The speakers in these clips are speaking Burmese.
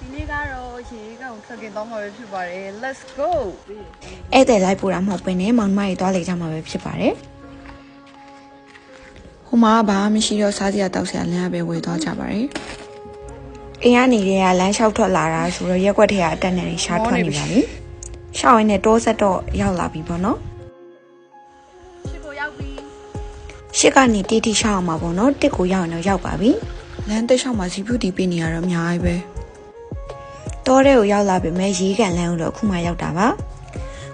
ဒီနေ့ကတော့ရေကောင်ထက်ကင်တော့မှာပဲဖြစ်ပါတယ် let's go ဧည့်သည်လိုက်ပို့တာမဟုတ်ဘဲနဲ့မောင်နှမကြီးသွားလေကြမှာပဲဖြစ်ပါတယ်ဟိုမှာကဘာမှမရှိတော့စားစရာတောက်စရာလမ်းကပဲဝယ်သွားကြပါတယ်အိမ်ကနေတွေကလမ်းလျှောက်ထွက်လာတာဆိုတော့ရက်ွက်ထဲကအတက်နဲ့ရှားထွက်နေပါပြီရှောင်းရင်းနဲ့တိုးဆက်တော့ရောက်လာပြီပေါ့နော်ရှစ်ကိုရောက်ပြီရှစ်ကနေတီတီရှောင်းအောင်ပါပေါ့နော်တစ်ကိုရောက်ရင်တော့ရောက်ပါပြီလမ်းတစ်လျှောက်မှာစီဖြူတီပေးနေရတော့အများကြီးပဲ တောထဲကိုရောက်လာပြီမဲ့ရေးကန်လမ်းကိုတော့အခုမှရောက်တာပါ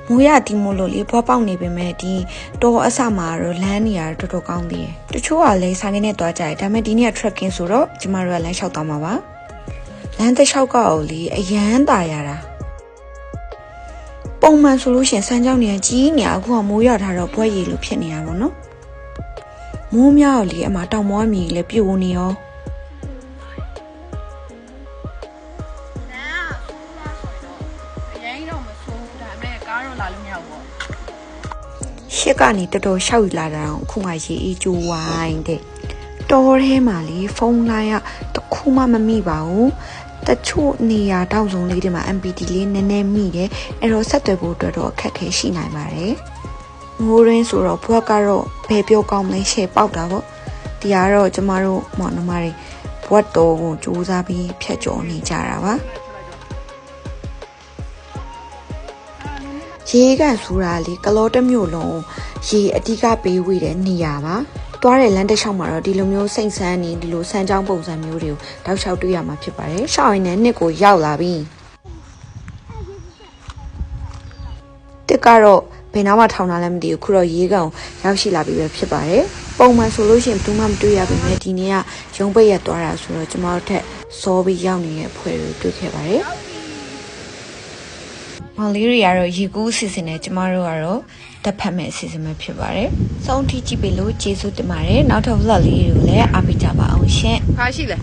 မိုးရတီမို့လို့လေဘွားပေါက်နေပေမဲ့ဒီတောအဆမှာတော့လမ်းနေရတော့တော်တော်ကောင်းသေးတယ်တချို့ကလည်းဆိုင်ကနေသွားကြတယ်ဒါပေမဲ့ဒီနေ့က trekking ဆိုတော့ကျမတို့ကလမ်းလျှောက်သွားမှာပါလမ်းတစ်လျှောက်ကောက်လေအရန်ตายရတာပုံမှန်ဆိုလို့ရှရင်စမ်းကြောင်းနေကြီးနေအခုကမိုးရထားတော့ဘွက်ရည်လိုဖြစ်နေရပါတော့ မိုးများတော့လေအမတောင်မောမြေလည်းပြိုနေရော တော့လာလို့မရဘူးပေါ့ရှစ်ကနေတော်တော်ရှောက်လာတာတော့အခုမှရေအေးကျိုးဝိုင်းတဲ့တော်ထဲမှာလေဖုန်းလိုင်းကတခုမှမမိပါဘူးတချို့နေရာတောက်စုံလေးတွေမှာ MPT လေးနည်းနည်းမိတယ်အဲ့တော့ဆက်သွယ်ဖို့အတွက်တော့အခက်အခဲရှိနိုင်ပါတယ်ငိုရင်းဆိုတော့ဘွက်ကတော့ဘယ်ပြောကောင်းမလဲရှယ်ပေါက်တာပေါ့ဒီကတော့ကျမတို့မောင်နှမတွေဘွက်တော်ကိုစူးစမ်းပြီးဖြတ်ကျော်နေကြတာပါ ရေကန်ဆူတာလေကလောတစ်မျိုးလုံးရေအတိကပေးဝေးတဲ့နေရာပါသွားတဲ့လမ်းတစ်လျှောက်မှာတော့ဒီလိုမျိုးစိတ်ဆန်းနေဒီလိုဆန်းချောင်းပုံစံမျိုးတွေကိုတောက်လျှောက်တွေ့ရမှာဖြစ်ပါတယ်ရှောင်းရင်လည်းနှစ်ကိုရောက်လာပြီတစ်ကတော့ဘယ်နာမှထောင်တာလည်းမသိဘူးခုတော့ရေကန်ကိုရောက်ရှိလာပြီပဲဖြစ်ပါတယ်ပုံမှန်ဆိုလို့ရှိရင်ဘူးမှမတွေ့ရပါနဲ့ဒီနေ့ကရုံးပိတ်ရက်သွားတာဆိုတော့ကျွန်တော်တို့ထက်စောပြီးရောက်နေတဲ့ဖွဲ့တွေတွေ့ခဲ့ပါတယ် မောင်လေးတွေကတော့ရေကူးအစီအစဉ်နဲ့ကျမတို့ကတော့တက်ဖတ်မဲ့အစီအစဉ်ပဲဖြစ်ပါတယ်။ဆုံးထိကြည့်ပြီလို့ကျေးဇူးတင်ပါတယ်။နောက်ထပ် vlog လေးတွေကိုလည်းအားပေးကြပါအောင်ရှင်။ခါရှိလဲ